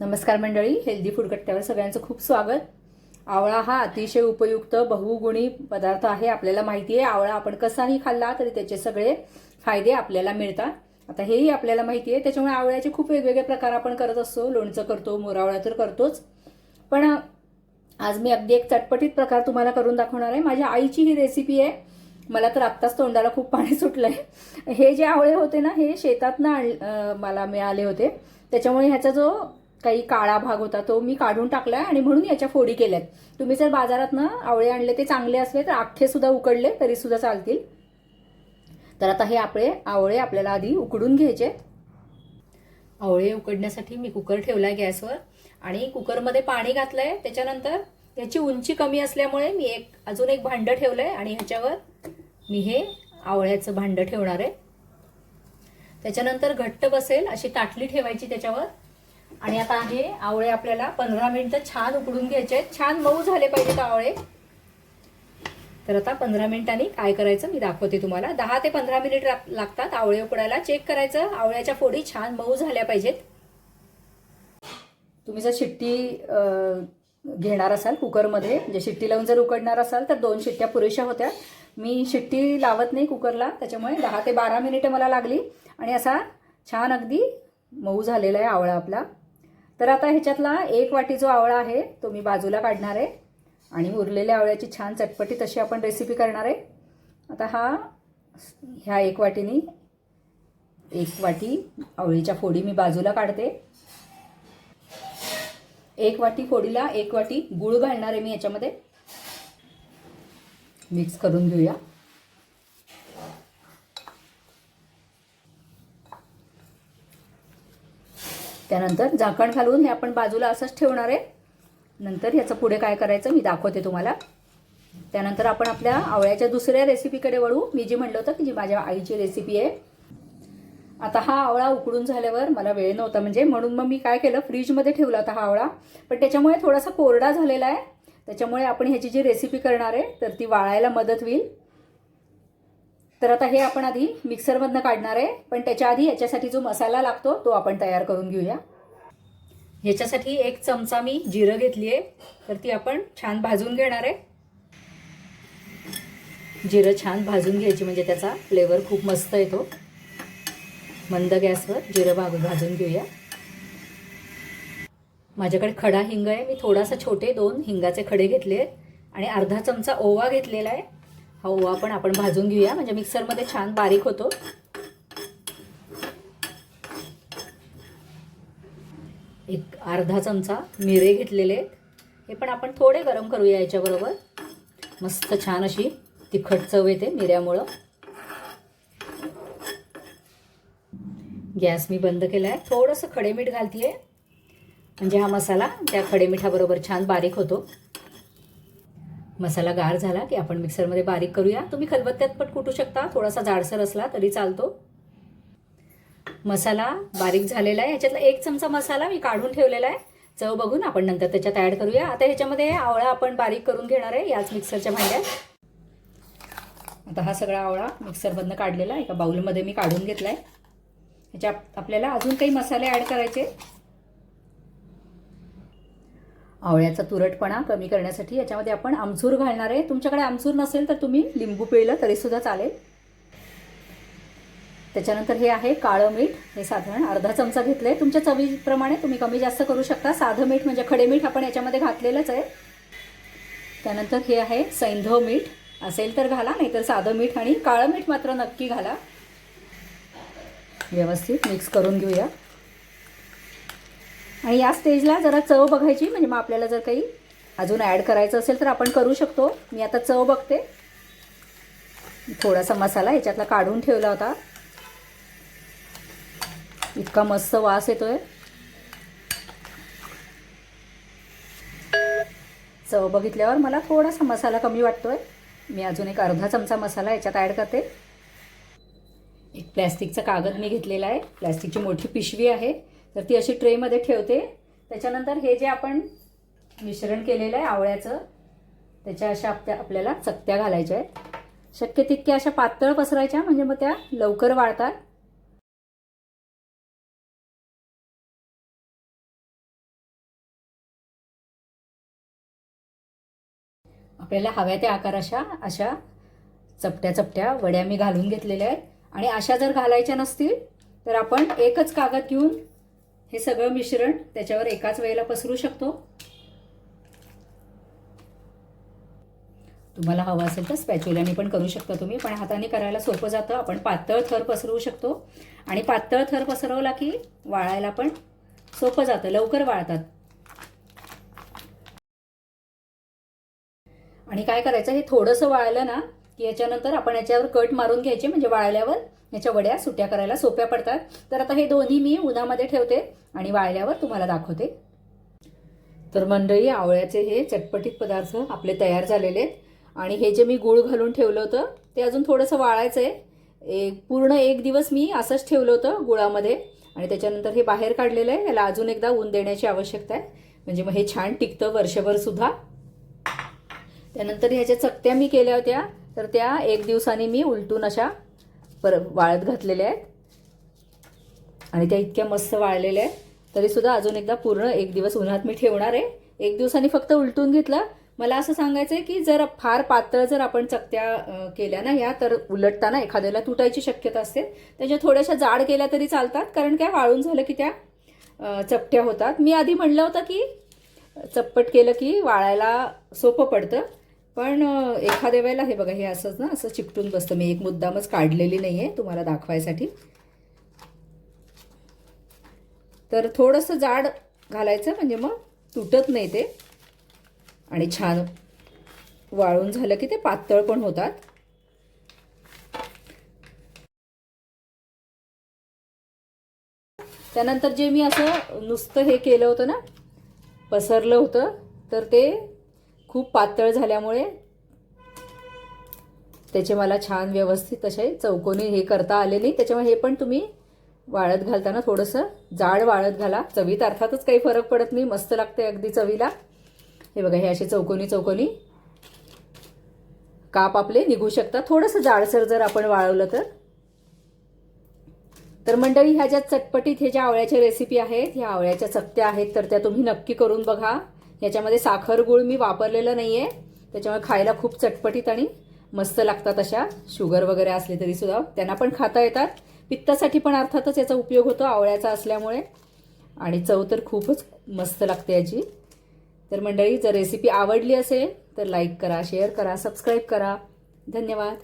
नमस्कार मंडळी healthy food कट्ट्यावर सगळ्यांचं खूप स्वागत. आवळा हा अतिशय उपयुक्त बहुगुणी पदार्थ आहे आपल्याला माहिती आहे. आवळा आपण कसाही खाल्ला तरी त्याचे सगळे फायदे आपल्याला मिळतात. आता हेही आपल्याला माहिती आहे त्याच्यामुळे आवळ्याचे खूप वेगवेगळे प्रकार आपण करत असतो. लोणचं करतो मोरावळा तर करतोच. पण आज मी अगदी एक चटपटीत प्रकार तुम्हाला करून दाखवणार आहे. माझ्या आईची ही रेसिपी आहे. मला तर आत्ताच तोंडाला खूप पाणी सुटलं आहे हे जे आवळे होते ना हे शेतातनं आण मला मिळाले होते. त्याच्यामुळे ह्याचा जो काही काळा भाग होता तो मी काढून टाकलाय आणि म्हणून याच्या फोडी केल्यात. तुम्ही जर बाजारात ना आवळे आणले ते चांगले असले तर अख्खे सुद्धा उकडले तरी सुद्धा चालतील. तर आता हे आपले आवळे आपल्याला आधी उकडून घ्यायचे आवळे उकडण्यासाठी मी कुकर ठेवलाय गॅसवर आणि कुकरमध्ये पाणी घातलंय. त्याच्यानंतर याची उंची कमी असल्यामुळे मी एक अजून एक भांडं ठेवलंय आणि ह्याच्यावर मी हे आवळ्याचं भांडं ठेवणार आहे. त्याच्यानंतर घट्ट बसेल अशी ताटली ठेवायची त्याच्यावर. आणि आता हे आवळे आपल्याला पंधरा मिनिटं छान उकडून घ्यायचे आहेत. छान मऊ झाले पाहिजेत आवळे. तर आता पंधरा मिनिटांनी काय करायचं मी दाखवते तुम्हाला. दहा ते पंधरा मिनिट लाग- लागतात आवळे उकडायला. चेक करायचं. आवळ्याच्या फोडी छान मऊ झाल्या पाहिजेत. तुम्ही जर शिट्टी घेणार असाल कुकरमध्ये म्हणजे शिट्टी लावून जर उकडणार असाल तर दोन शिट्ट्या पुरेशा होत्या. मी शिट्टी लावत नाही कुकरला त्याच्यामुळे दहा ते बारा मिनिटं मला लागली. आणि असा छान अगदी मऊ झालेला आहे आवळा आपला. तर आता ह्याच्यातला एक वाटी जो आवळा आहे तो मी बाजूला काढणार आहे. आणि उरलेल्या आवळ्याची छान चटपटी तशी आपण रेसिपी करणार आहे. आता हा ह्या एक वाटीने एक वाटी आवळीच्या फोडी मी बाजूला काढते. एक वाटी फोडीला एक वाटी गुळ घालणार आहे मी याच्यामध्ये. मिक्स करून घेऊया. त्यानंतर झाकण घालून हे आपण बाजूला असंच ठेवणार आहे. नंतर ह्याचं पुढे काय करायचं मी दाखवते तुम्हाला. त्यानंतर आपण आपल्या आवळ्याच्या दुसऱ्या रेसिपीकडे वळू. मी जी म्हणलं होतं की जी माझ्या आईची रेसिपी आहे. आता हा आवळा उकडून झाल्यावर मला वेळ नव्हता म्हणजे म्हणून मग मी काय केलं फ्रीजमध्ये ठेवला होता हा आवळा. पण त्याच्यामुळे थोडासा कोरडा झालेला आहे. त्याच्यामुळे आपण ह्याची जी रेसिपी करणार आहे तर ती वाळायला मदत होईल. तर आता हे आपण आधी मिक्सरमधनं काढणार आहे पण त्याच्या आधी याच्यासाठी जो मसाला लागतो तो आपण तयार करून घेऊया. ह्याच्यासाठी एक चमचा मी जिरं घेतली आहे तर ती आपण छान भाजून घेणार आहे. जिरं छान भाजून घ्यायची म्हणजे त्याचा फ्लेवर खूप मस्त येतो. मंद गॅसवर जिरं भाग भाजून घेऊया. माझ्याकडे खडा हिंग आहे मी थोडासा छोटे दोन हिंगाचे खडे घेतले आहेत आणि अर्धा चमचा ओवा घेतलेला आहे. हो, हा ओवा पण आपण भाजून घेऊया. म्हणजे मिक्सरमध्ये छान बारीक होतो. एक अर्धा चमचा मिरे घेतलेले हे पण आपण थोडे गरम करूया याच्याबरोबर. मस्त छान अशी तिखट चव येते मिऱ्यामुळं. गॅस मी बंद केला आहे थोडंसं खडे मीठ घालते म्हणजे हा मसाला त्या खडे मिठाबरोबर छान बारीक होतो. मसाला गार झाला की आपण मिक्सरमध्ये बारीक करूया. तुम्ही खलबत्त्यात पण कुटू शकता. थोडासा जाडसर असला तरी चालतो. मसाला बारीक झालेला आहे. ह्याच्यातला एक चमचा मसाला मी काढून ठेवलेला आहे. चव बघून आपण नंतर त्याच्यात ॲड करूया. आता ह्याच्यामध्ये आवळा आपण बारीक करून घेणार आहे याच मिक्सरच्या भांड्यात. आता हा सगळा आवळा मिक्सरमधनं काढलेला एका बाउलमध्ये मी काढून घेतला आहे ह्याच्या आपल्याला अजून काही मसाले ॲड करायचे आवळ्याचा तुरटपणा कमी करण्यासाठी याच्यामध्ये आपण आमचूर घालणार आहे. तुमच्याकडे आमचूर नसेल तर तुम्ही लिंबू पिळलं तरीसुद्धा चालेल. त्याच्यानंतर हे आहे काळं मीठ. हे साधारण अर्धा चमचा घेतलं आहे तुमच्या चवीप्रमाणे तुम्ही कमी जास्त करू शकता. साधं मीठ म्हणजे खडे मीठ आपण याच्यामध्ये घातलेलंच आहे. त्यानंतर हे आहे सैंधव मीठ. असेल तर घाला नाहीतर साधं मीठ आणि काळं मीठ मात्र नक्की घाला. व्यवस्थित मिक्स करून घेऊया. आणि या स्टेजला जरा चव बघायची म्हणजे मग आपल्याला जर काही अजून ॲड करायचं असेल तर आपण करू शकतो. मी आता चव बघते. थोडासा मसाला ह्याच्यातला काढून ठेवला होता. इतका मस्त वास येतोय. चव बघितल्यावर मला थोडासा मसाला कमी वाटतोय. मी अजून एक अर्धा चमचा मसाला याच्यात ॲड करते. एक प्लॅस्टिकचा कागद मी घेतलेला आहे. प्लॅस्टिकची मोठी पिशवी आहे. तर ती अशी ट्रेमध्ये ठेवते. त्याच्यानंतर हे जे आपण मिश्रण केलेलं आहे आवळ्याचं त्याच्या अशा आपल्या आपल्याला चकत्या घालायच्या आहेत. शक्य तितक्या अशा पातळ पसरायच्या म्हणजे मग त्या लवकर वाळतात. आपल्याला हव्या त्या आकार अशा अशा चपट्या चपट्या वड्या मी घालून घेतलेल्या आहेत. आणि अशा जर घालायच्या नसतील तर आपण एकच कागद घेऊन हे सगळं मिश्रण त्याच्यावर एकाच वेळेला पसरू शकतो. तुम्हाला हवं असेल तर स्पॅच्युलाने पण करू शकता तुम्ही पण हाताने करायला सोपं जातं. आपण पातळ थर पसरवू शकतो. आणि पातळ थर पसरवला की वाळायला पण सोपं जातं. लवकर वाळतात. आणि काय करायचं? हे थोडंसं वाळलं ना की याच्यानंतर आपण याच्यावर कट मारून घ्यायचे म्हणजे वाळल्यावर याच्या वड्या सुट्या करायला सोप्या पडतात. तर आता हे दोन्ही मी उन्हामध्ये ठेवते आणि वाळल्यावर तुम्हाला दाखवते. तर मंडळी आवळ्याचे हे चटपटीत पदार्थ आपले तयार झालेले आहेत. आणि हे जे मी गूळ घालून ठेवलं होतं ते अजून थोडंसं वाळायचं आहे एक पूर्ण एक दिवस मी असंच ठेवलं होतं गुळामध्ये. आणि त्याच्यानंतर हे बाहेर काढलेलं आहे. याला अजून एकदा ऊन देण्याची आवश्यकता आहे. म्हणजे मग हे छान टिकतं वर्षभर सुद्धा. त्यानंतर ह्याच्या चकत्या मी केल्या होत्या तर त्या एक दिवसाने मी उलटून अशा पर वाळत घातलेले आहेत. आणि त्या इतक्या मस्त वाळलेल्या आहेत. तरीसुद्धा अजून एकदा पूर्ण एक दिवस उन्हात मी ठेवणार आहे. एक दिवसाने फक्त उलटून घेतलं. मला असं सांगायचं आहे की जर फार पातळ जर आपण चकत्या केल्या ना ह्या तर उलटताना एखाद्याला तुटायची शक्यता असते. त्याच्या थोड्याशा जाड केल्या तरी चालतात. कारण काय? वाळून झालं की त्या चपट्या होतात. मी आधी म्हणलं होतं की चप्पट केलं की वाळायला सोपं पडतं. पण एखाद्या वेळेला हे बघा हे असंच ना असं चिकटून बसतं. मी एक मुद्दामच काढलेली नाही आहे तुम्हाला दाखवायसाठी. तर थोडंसं जाड घालायचं म्हणजे मग तुटत नाही ते. आणि छान वाळून झालं की ते पातळ पण होतात. त्यानंतर जे मी असं नुसतं हे केलं होतं ना पसरलं होतं तर ते खूप पातळ झाल्यामुळे त्याचे मला छान व्यवस्थित असे चौकोनी हे करता आले नाही. त्याच्यामुळे हे पण तुम्ही वाळत घालताना थोडंसं जाड वाळत घाला. चवीत अर्थातच काही फरक पडत नाही. मस्त लागते अगदी चवीला. हे बघा हे असे चौकोनी चौकोनी काप आपले निघू शकतात. थोडंसं जाडसर जर आपण वाळवलं तर. तर मंडळी ह्या ज्या चटपटीत हे ज्या आवळ्याच्या रेसिपी आहेत ह्या आवळ्याच्या चकत्या आहेत तर त्या तुम्ही नक्की करून बघा. याच्यामध्ये साखर गुळ मी वापरलेलं नाही आहे त्याच्यामुळे खायला खूप चटपटीत आणि मस्त लागतात अशा. शुगर वगैरे असले तरी सुद्धा. त्यांना पण खाता येतात. पित्तासाठी पण अर्थातच याचा उपयोग होतो आवळ्याचा असल्यामुळे. आणि चव तर खूपच मस्त लागते याची. तर मंडळी जर रेसिपी आवडली असेल तर लाईक करा शेअर करा सबस्क्राईब करा. धन्यवाद.